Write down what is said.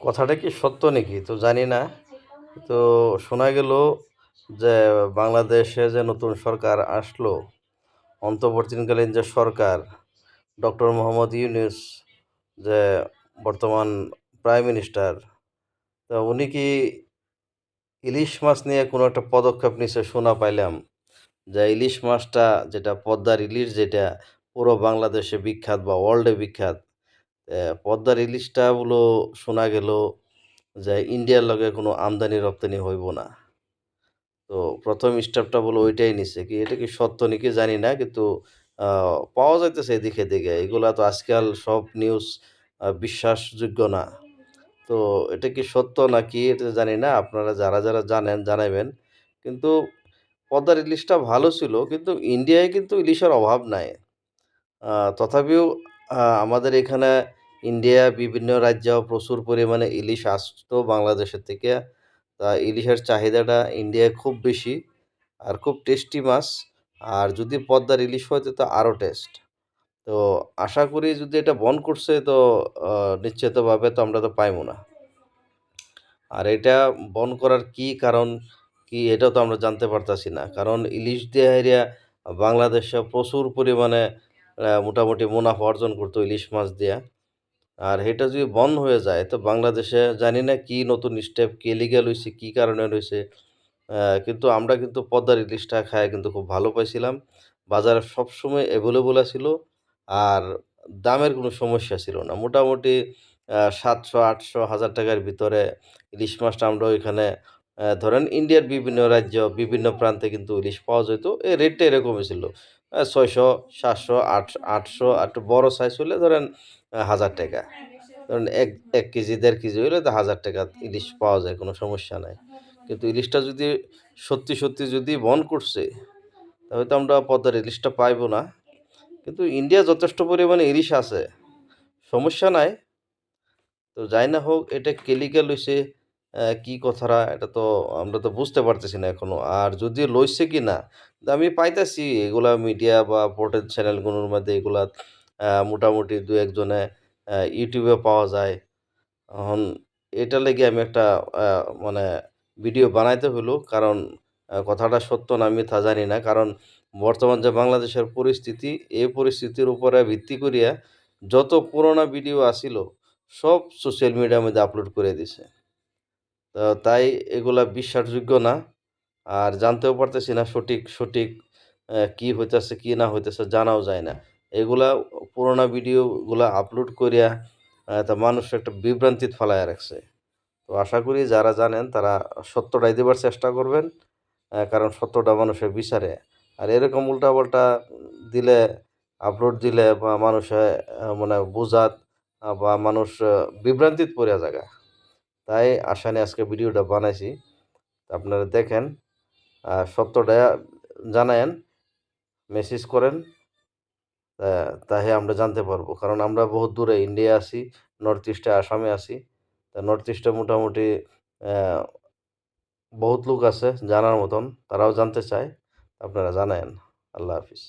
কথাটা কি সত্য নাকি? তো জানি না। তো শোনা গেল যে বাংলাদেশে যে নতুন সরকার আসলো, অন্তর্বর্তীকালীন যে সরকার, ডক্টর মোহাম্মদ ইউনুস যে বর্তমান প্রাইম মিনিস্টার, তো উনি কি ইলিশ মাছ নিয়ে কোনো একটা পদক্ষেপ নিছে শোনা পাইলাম যে ইলিশ মাছটা যেটা পদ্মার ইলিশ যেটা পুরো বাংলাদেশে বিখ্যাত বা ওয়ার্ল্ডে বিখ্যাত পদ্মার ইলিশটা বলো শোনা গেল যে ইন্ডিয়ার লগে কোনো আমদানি রপ্তানি হইব না। তো প্রথম স্টেপটা বলো ওইটাই নিছে। কি এটা কি সত্য নাকি জানি না, কিন্তু পাওয়া যাইতেছে এদিকে দিকে এগুলা তো আজকাল সব নিউজ বিশ্বাসযোগ্য না। তো এটা কি সত্য নাকি এটা জানি না, আপনারা যারা যারা জানেন জানাবেন কিন্তু পদ্মার ইলিশটা ভালো ছিল, কিন্তু ইন্ডিয়ায় কিন্তু ইলিশের অভাব নাই। তথাপিও আমাদের এখানে ইন্ডিয়া বিভিন্ন রাজ্য প্রচুর পরিমাণে ইলিশ আসতো বাংলাদেশের থেকে। তা ইলিশের চাহিদাটা ইন্ডিয়ায় খুব বেশি আর খুব টেস্টি মাছ। আর যদি পদ্মার ইলিশ হয় তো আরও টেস্ট। তো আশা করি যদি এটা বন করছে তো নিশ্চিতভাবে তো আমরা তো পাইবো না। আর এটা বন করার কি কারণ কি এটাও তো আমরা জানতে পারতাছি না। কারণ ইলিশ দিয়ে হাইরিয়া বাংলাদেশে প্রচুর পরিমাণে মোটামুটি মুনাফা অর্জন করতো ইলিশ মাছ দিয়া। আর এটা যদি বন্ধ হয়ে যায়, তো বাংলাদেশে জানি না কি নতুন স্টেপ কি লিগেল হয়েছে কী কারণে রয়েছে কিন্তু আমরা কিন্তু পদ্মার ইলিশটা খায় কিন্তু খুব ভালো পাইছিলাম। বাজারে সবসময় অ্যাভেলেবল ছিল আর দামের কোনো সমস্যা ছিল না। মোটামুটি সাতশো, আটশো, হাজার টাকার ভিতরে ইলিশ মাছটা আমরা ওইখানে ধরেন ইন্ডিয়ার বিভিন্ন রাজ্য, বিভিন্ন প্রান্তে কিন্তু ইলিশ পাওয়া যেত। এই রেটটা এরকমই ছিল। ছয়শো সাতশো আটশো আটশো একটু বড় সাইজ হলে ধরেন হাজার টাকা। ধরেন এক এক কেজি দেড় কেজি হলে তো হাজার টাকা ইলিশ পাওয়া যায় কোনো সমস্যা নাই। কিন্তু ইলিশটা যদি সত্যি সত্যি যদি বন করছে তবে তো আমরা পদ্মার ইলিশটা পাইব না। কিন্তু ইন্ডিয়া যথেষ্ট পরিমাণে ইলিশ আছে। সমস্যা নাই। তো যাই না হোক এটা কেলিকা লইছে আহ, কি কথাটা এটা তো আমরা তো বুঝতে পারতেছি না এখনও। আর যদি লইছে কি না আমি পাইতাছি এগুলা মিডিয়া বা পোর্টাল চ্যানেলগুলোর মধ্যে এগুলা মোটামুটি দু একজনে ইউটিউবে পাওয়া যায়। এখন এটা লেগে আমি একটা মানে ভিডিও বানাইতে হলো কারণ কথাটা সত্য না, আমি তা জানি না। কারণ বর্তমান যে বাংলাদেশের পরিস্থিতি, এই পরিস্থিতির উপরে ভিত্তি করিয়া যত পুরোনো ভিডিও আসিল, সব সোশ্যাল মিডিয়ার মধ্যে আপলোড করে দিছে। তো তাই এগুলা বিশ্বাসযোগ্য না। আর জানতেও পারতেছি না সঠিক সঠিক কি হইতেছে, কি না হইতেছে, জানাও যায় না। এগুলা পুরোনো ভিডিওগুলা আপলোড করিয়া তা মানুষ একটা বিভ্রান্তিত ফেলায় রাখছে। তো আশা করি যারা জানেন তারা সত্যটাই দেবার চেষ্টা করবেন কারণ সত্যটা মানুষের বিচারে। আর এরকম উল্টাপাল্টা দিলে, আপলোড দিলে বা মানুষে মানে বোঝাত, বা মানুষ বিভ্রান্তিত পড়ে জায়গা তাই আশা নিয়ে আজকে ভিডিওটা বানাইছি। আপনারা দেখেন, আর সত্যটা জানায়েন মেসেজ করেন তাহে আমরা জানতে পারব। কারণ আমরা বহুত দূরে ইন্ডিয়া আছি, নর্থ ইস্টে আসামে আছি, তা নর্থ ইস্টে মোটামুটি বহুত লোক আছে জানার মতন, তারাও জানতে চায় আপনারা জানায়েন আল্লাহ হাফিজ।